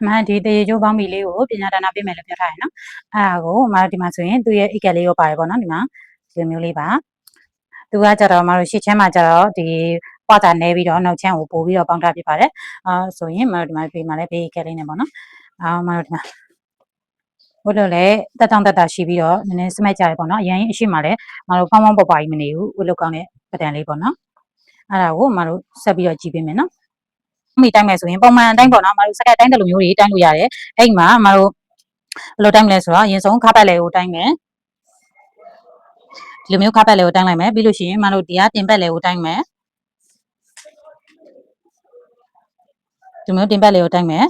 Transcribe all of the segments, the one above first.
အမှန်ဒီတရေကျိုးပေါင်းမီလေးကိုပညာဒါနပေးမယ်လို့ပြောထားရယ်နော်အဲ့ဒါကိုအမတို့ဒီမှာဆိုရင်သူ့ရဲ့အိတ်ကက်လေးရောပါတယ်ပေါ့နော်ဒီမှာဒီလိုမျိုးလေးပါသူကကြတော့အမတို့ရှစ်ချမ်းမှာကြတော့ဒီပွားတာနဲပြီးတော့နောက်ချမ်းကိုပို့ပြီးတော့ပေါင်းထားပြပါတယ်အာဆိုရင်အမတို့ဒီမှာပေးမှာလဲပေးအိတ်ကက်လေးနဲ့ပေါ့နော်အာအမတို့ဒီမှာဘုလို့လဲတက်တောင့်တက်တာရှိပြီးတော့နည်းနည်းစမိုက်ကြရပေါ့နော်အရင်အရှိမှလဲအမတို့ဖောင်းဖောင်းပေါ်ပါကြီးမနေဘူးဝှလုတ်ကောင်းတဲ့ပတန်လေးပေါ့နော်အဲ့ဒါကိုအမတို့ဆက်ပြီးတော့ကြည့်ပေးမယ်နော် မိတိုင်းမယ်ဆိုရင်ပုံမှန်အတိုင်းပေါ့နော်အမတို့စကတ်တိုင်းတယ်လိုမျိုးတွေတိုင်းလို့ရတယ်အဲ့မှာအမတို့ဘယ်လိုတိုင်းမလဲဆိုတော့အရင်ဆုံးခါပတ်လေကိုတိုင်းမယ်ဒီလိုမျိုးခါပတ်လေကိုတိုင်းလိုက်မယ်ပြီးလို့ရှိရင်အမတို့ဒီကတင်ပတ်လေကိုတိုင်းမယ်ဒီလိုမျိုးတင်ပတ်လေကိုတိုင်းမယ်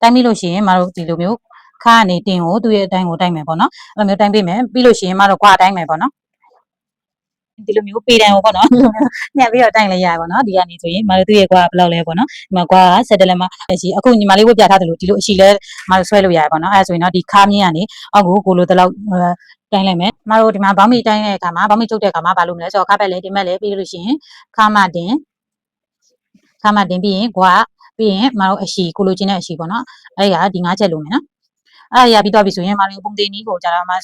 တိုင်းပြီးလို့ရှိရင်အမတို့ဒီလိုမျိုးခါကနေတင်ကိုသူ့ရဲ့အတိုင်းကိုတိုင်းမယ်ပေါ့နော်အဲ့လိုမျိုးတိုင်းပေးမယ်ပြီးလို့ရှိရင်အမတို့ခွာတိုင်းမယ်ပေါ့နော် ဒီလိုမျိုးပေတံကိုပေါ့နော်ညှက်ပြီးတော့တိုင်လိုက်ရပါတော့ဒီကနေဆိုရင်မတို့သူ့ရဲ့ကွာဘယ်လောက်လဲပေါ့နော်ဒီမှာကွာဆက်တလက်မအရှိအခုညီမလေးဝတ်ပြထားသလိုဒီလိုအရှိလဲမတို့ဆွဲလို့ရတယ်ပေါ့နော်အဲဒါဆိုရင်တော့ဒီခါမြင်းကနေအောက်ကိုကိုလိုတလောက်တိုင်လိုက်မယ်မတို့ဒီမှာဘောင်းမီတိုင်တဲ့အခါမှာဘောင်းမီချုပ်တဲ့အခါမှာဘာလို့မလဲဆိုတော့ခါပဲလေဒီမဲ့လေပြီးလို့ရှိရင်ခါမတင်ခါမတင်ပြီးရင်ကွာပြီးရင်မတို့အရှိကိုလိုချင်တဲ့အရှိပေါ့နော်အဲ့ဒါဒီငါးချက်လုံးမယ်နော်အဲ့ဒါရပြီးတော့ပြီဆိုရင်မတို့ပုံသေးနီးကိုကြာတော့မှ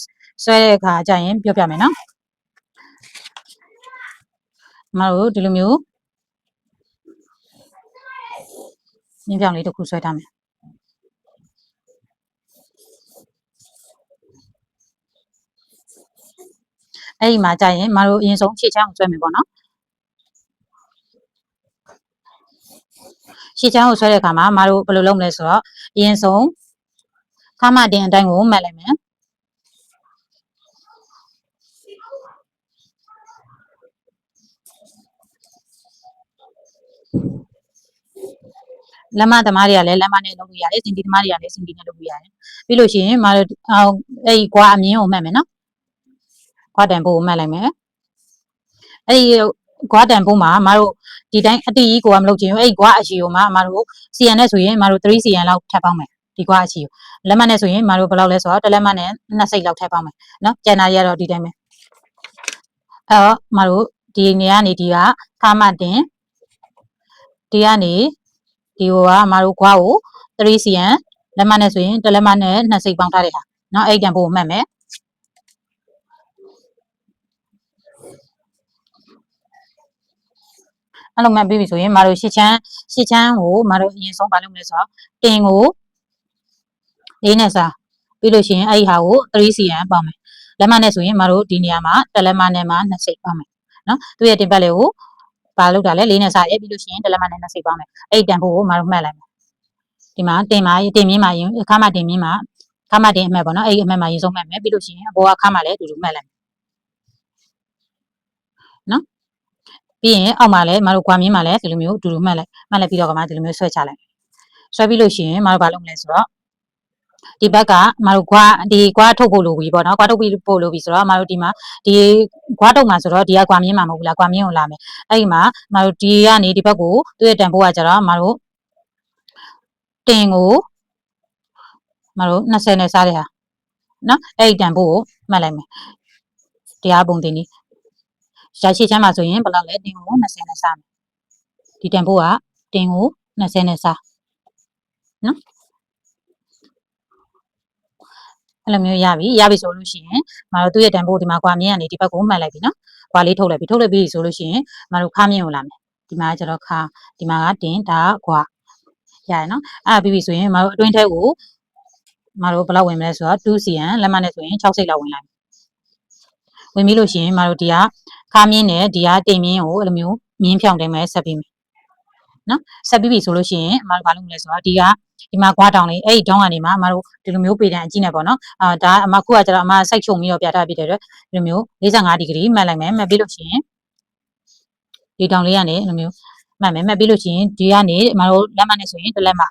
ဆွဲတဲ့အခါကျရင်ပြောပြမယ်နော် မတို့ဒီလိုမျိုးမြင်းပြောင်လေးတစ်ခုဆွဲထားမယ်အဲ့ဒီမှာကြာရင်မတို့အရင်ဆုံးခြေချမ်းကိုဆွဲမယ်ပေါ့နော်ရှေ့ချမ်းကိုဆွဲတဲ့အခါမှာမတို့ဘယ်လိုလုပ်မလဲဆိုတော့အရင်ဆုံးခါမတင်အတိုင်းကိုမှတ်လိုက်မယ် လက်မသမားတွေကလည်းလက်မနဲ့လုပ်လို့ရတယ်စင်တီသမားတွေကလည်းစင်တီနဲ့လုပ်လို့ရတယ်ပြီးလို့ရှိရင်မတို့အောင်အဲ့ဒီကွာအမြင့်ကိုမှတ်မယ်နော်ကွာတန်ဖိုးကိုမှတ်လိုက်မယ်အဲ့ဒီကွာတန်ဖိုးမှာမတို့ဒီတိုင်းအတီးကြီးကိုကမလုပ်ချင်ဘူးအဲ့ဒီကွာအရှိကိုမှမတို့ CN နဲ့ဆိုရင်မတို့ 3 CN လောက်ထပ်ပေါင်းမယ်ဒီကွာအရှိကိုလက်မနဲ့ဆိုရင်မတို့ဘယ်လောက်လဲဆိုတော့တစ်လက်မနဲ့နှစ်စိတ်လောက်ထပ်ပေါင်းမယ်နော်ကျန်တာတွေကတော့ဒီတိုင်းပဲအဲ့တော့မတို့ဒီနေရာနေဒီကခါမတင်ဒီကနေ ဒီဟိုကမတို့ခွားကို 3cm လက်မနဲ့ဆိုရင်တစ်လက်မနဲ့နှစ်စိတ်ပေါင်းထားတဲ့ဟာနော်အဲ့ဒီတန်ဖိုးကိုမှတ်မယ်အဲ့လိုမှတ်ပြီးပြီဆိုရင်မတို့ရှစ်ချမ်းရှစ်ချမ်းကိုမတို့အရင်ဆုံးပါလုပ်မလဲဆိုတော့တင်ကို၄နဲ့စားပြီးလို့ရှိရင်အဲ့ဒီဟာကို 3cm ပေါင်းမယ်လက်မနဲ့ဆိုရင်မတို့ဒီနေရာမှာတစ်လက်မနဲ့မှာနှစ်စိတ်ပေါင်းမယ်နော်သူ့ရဲ့တင်ပတ်လေကို ပါလောက်တာလဲလေးနဲ့စားရဲပြီးလို့ရှိရင်တစ်လက်မနဲ့နှစ်စိတ်ပေါင်းမယ်အဲ့ဒီတန်ဖို့ကိုမတို့မှတ်လိုက်မယ်ဒီမှာတင်မှာတင်မြင်းမှာရင်ခါမတင်မြင်းမှာခါမတင်အမှတ်ပေါ့နော်အဲ့ဒီအမှတ်မှာရင်ဆုံးမှတ်မယ်ပြီးလို့ရှိရင်အပေါ်ကခါမလည်းအတူတူမှတ်လိုက်မယ်နော်ပြီးရင်အောက်မှာလည်းမတို့ကွာမြင်းမှာလည်းဒီလိုမျိုးအတူတူမှတ်လိုက်မှတ်လိုက်ပြီးတော့ကမှဒီလိုမျိုးဆွဲချလိုက်ဆွဲပြီးလို့ရှိရင်မတို့ဘာလုပ်မလဲဆိုတော့ ဒီဘက်ကမတို့ကွာဒီကွာထုတ်ဖို့လိုပြီပေါ့နော်ကွာထုတ်ပြီးပို့လိုပြီဆိုတော့မတို့ဒီမှာဒီကွာထုတ်မှာဆိုတော့ဒီကကွာမြင်းမှာမဟုတ်ဘူးလားကွာမြင်းကိုလာမယ်အဲ့ဒီမှာမတို့ဒီကနေဒီဘက်ကိုသူ့ရဲ့တန်ဖိုးကကြတော့မတို့တင်ကိုမတို့20နဲ့စားတဲ့ဟာနော်အဲ့ဒီတန်ဖိုးကိုမှတ်လိုက်မယ်တရားပုံတင်នេះရှာရှိချမ်းမှာဆိုရင်ဘယ်လောက်လဲတင်ကို20နဲ့စားမယ်ဒီတန်ဖိုးကတင်ကို20နဲ့စားနော် အဲ့လိုမျိုးရပြီရပြီဆိုလို့ရှိရင်မတို့သူ့ရဲ့တန်ဖိုးဒီမှာကွာမြင်းကနေဒီဘက်ကိုမှတ်လိုက်ပြီနော်ကွာလေးထုတ်လိုက်ပြီထုတ်လိုက်ပြီဆိုလို့ရှိရင်မတို့ခါမြင်းကိုလာမယ်ဒီမှာကျတော့ခါဒီမှာကတင်ဒါကကွာရတယ်နော်အဲ့ဒါပြီးပြီဆိုရင်မတို့အတွင်းထဲကိုမတို့ဘယ်လောက်ဝင်မလဲဆိုတော့ 2cm လက်မနဲ့ဆိုရင်6စိတ်လောက်ဝင်လိုက်ဝင်ပြီးလို့ရှိရင်မတို့ဒီကခါမြင်းနဲ့ဒီကတင်မြင်းကိုအဲ့လိုမျိုးမြင်းဖြောင်းတင်မယ်ဆက်ပြီးမယ်နော်ဆက်ပြီးပြီဆိုလို့ရှိရင်အမတို့ဘာလုပ်မလဲဆိုတော့ဒီက ဒီမှာကွာတောင်လေးအဲ့ဒီတောင်းကနေမှအမတို့ဒီလိုမျိုးပေတံအကြည့်နေပေါ့နော်အာဒါအမခုကကျတော့အမစိုက်ချုံပြီးတော့ပြထားပြတဲ့အတွက်ဒီလိုမျိုး45ဒီဂရီမှတ်လိုက်မယ်မှတ်ပြီးလို့ရှိရင်ဒီတောင်လေးကနေအဲ့လိုမျိုးမှတ်မယ်မှတ်ပြီးလို့ရှိရင်ဒီကနေအမတို့လက်မနဲ့ဆိုရင်တစ်လက်မ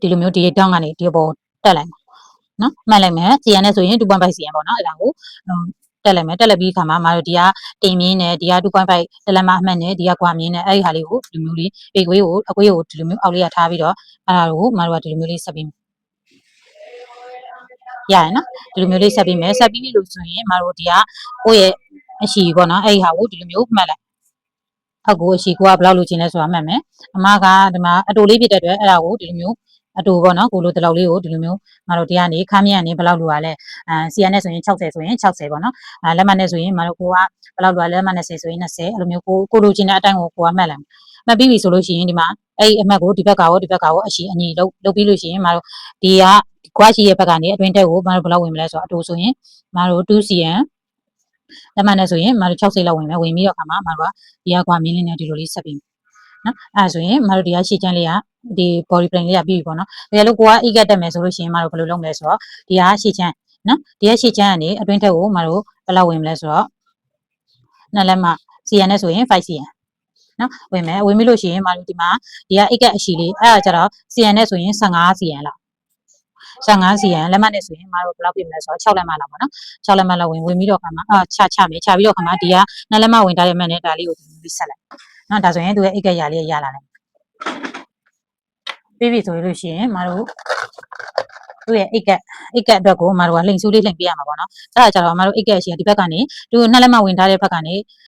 ဒီလိုမျိုးဒီတောင်းကနေဒီပေါ်တက်လိုက်မှာနော်မှတ်လိုက်မယ် CN နဲ့ဆိုရင်2.5 CN ပေါ့နော်အဲ့ဒါကို တက်လိုက်မယ်တက်လိုက်ပြီးခါမှာမတို့ဒီကတင်မြင်းနဲ့ဒီက2.5တလက်မအမှတ်နဲ့ဒီကကွာမြင်းနဲ့အဲ့ဒီဟာလေးကိုဒီလိုမျိုးလေးပေကွေးကိုအကွေးကိုဒီလိုမျိုးအောက်လေးကထားပြီးတော့အဲ့ဒါကိုမတို့ကဒီလိုမျိုးလေးဆက်ပြီးရရနော်ဒီလိုမျိုးလေးဆက်ပြီးမယ်ဆက်ပြီးလို့ဆိုရင်မတို့ဒီကကိုယ့်ရဲ့အရှိပေါ့နော်အဲ့ဒီဟာကိုဒီလိုမျိုးမှတ်လိုက်အောက်ကိုအရှိကိုကဘယ်လောက်လိုချင်လဲဆိုတာမှတ်မယ်အမကဒီမှာအတူလေးဖြစ်တဲ့အတွက်အဲ့ဒါကိုဒီလိုမျိုး အတူပေါ့နော်ကိုလိုတလောက်လေးကိုဒီလိုမျိုးမတို့တရားနေခါမြင့်ကနေဘယ်လောက်လိုရလဲအာ CN နဲ့ဆိုရင်60ဆိုရင်60ပေါ့နော်အာလက်မှတ်နဲ့ဆိုရင်မတို့ကိုကဘယ်လောက်လိုရလဲလက်မှတ်နဲ့20ဆိုရင်20အဲ့လိုမျိုးကိုကိုလိုချင်တဲ့အတိုင်းကိုကိုကမှတ်လိုက်မှတ်ပြီးပြီဆိုလို့ရှိရင်ဒီမှာအဲ့ဒီအမှတ်ကိုဒီဘက်ကရောဒီဘက်ကရောအရှိအညီလုတ်လုတ်ပြီးလို့ရှိရင်မတို့ဒီကကွာရှိရဲ့ဘက်ကနေအတွင်းတက်ကိုမတို့ဘယ်လောက်ဝင်မလဲဆိုတော့အတူဆိုရင်မတို့ 2CN လက်မှတ်နဲ့ဆိုရင်မတို့60လောက်ဝင်မယ်ဝင်ပြီးတော့ခါမှာမတို့ကဒီကကွာမြင်းလေးနဲ့ဒီလိုလေးဆက်ပြီး နော်အဲ့ဒါဆိုရင်မတို့ဒီကရှေ့ချမ်းလေးကဒီ body plane လေးကပြီးပြီပေါ့နော်တကယ်လို့ကိုက e ကတက်မယ်ဆိုလို့ရှိရင်မတို့ဘယ်လိုလုပ်မလဲဆိုတော့ဒီကရှေ့ချမ်းနော်ဒီကရှေ့ချမ်းကနေအတွင်းထက်ကိုမတို့ဘယ်လောက်ဝင်မလဲဆိုတော့နှစ်လက်မ CN နဲ့ဆိုရင် 5CN နော်ဝင်မယ်ဝင်ပြီလို့ရှိရင်မတို့ဒီမှာဒီက e ကအရှိလေးအဲ့ဒါကြတော့ CN နဲ့ဆိုရင် 15CN လောက် 15 CN လက်မှတ်နဲ့ဆိုရင်မတို့ဘယ်လောက်ပြင်မလဲဆိုတော့6လက်မှတ်လောက်ပေါ့နော်6လက်မှတ်လောက်ဝင်ဝင်ပြီးတော့ခါမှာအာချချမယ်ချပြီးတော့ခါမှာဒီကနှစ်လက်မှတ်ဝင်ထားတဲ့မှတ်နဲ့ဒါလေးကိုဒီလိုလေးဆက်လိုက်နော်ဒါဆိုရင်သူရဲ့ e ကရလေးရလာတယ်ပြီးပြီဆိုလို့ရှိရင်မတို့သူ့ရဲ့အိတ်ကက်အိတ်ကက်အတွက်ကိုမတို့ကလိန်ဆူးလေးလိန်ပြရမှာပေါ့နော်အဲ့ဒါကြတော့မတို့အိတ်ကက်ရှိရဒီဘက်ကနေသူနှစ်လက်မဝင်ထားတဲ့ဘက်ကနေ